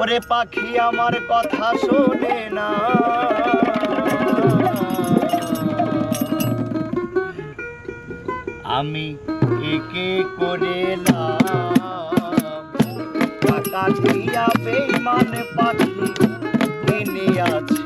ওরে পাখি আমার কথা শোনে না। আমি একে করে পাখি কিনে আছে।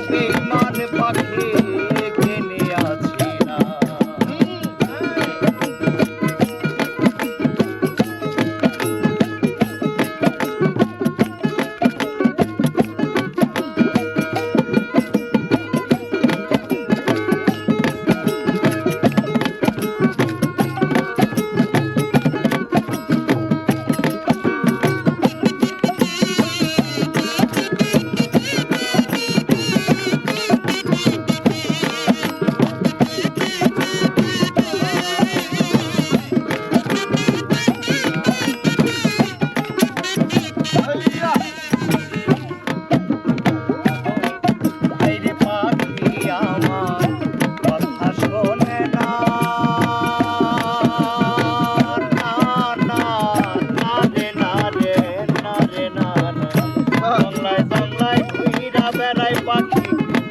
বেড়ায় পাখি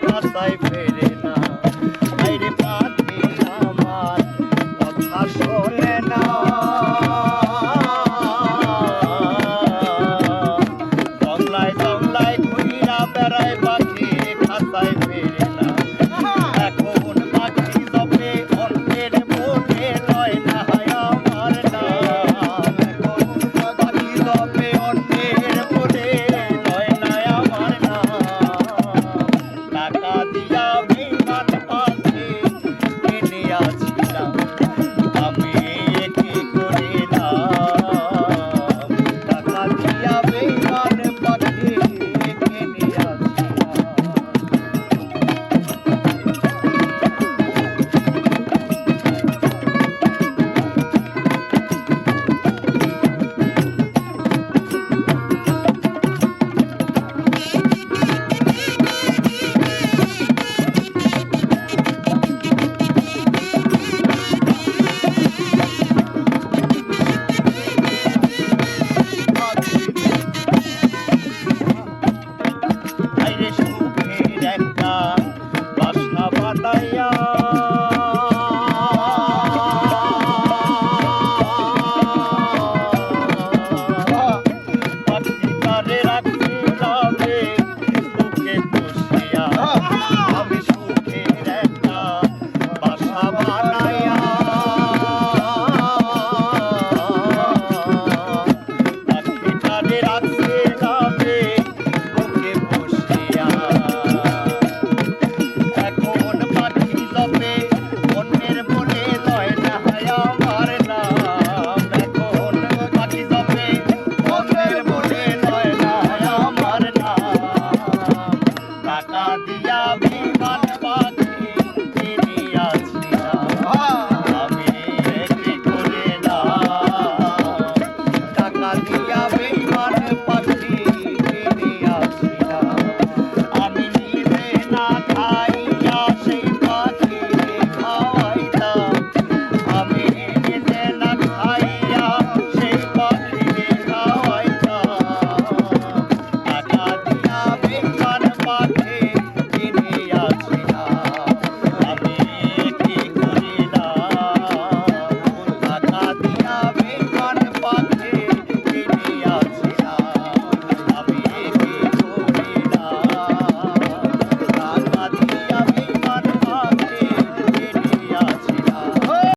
রাস্তায় ফেরে না।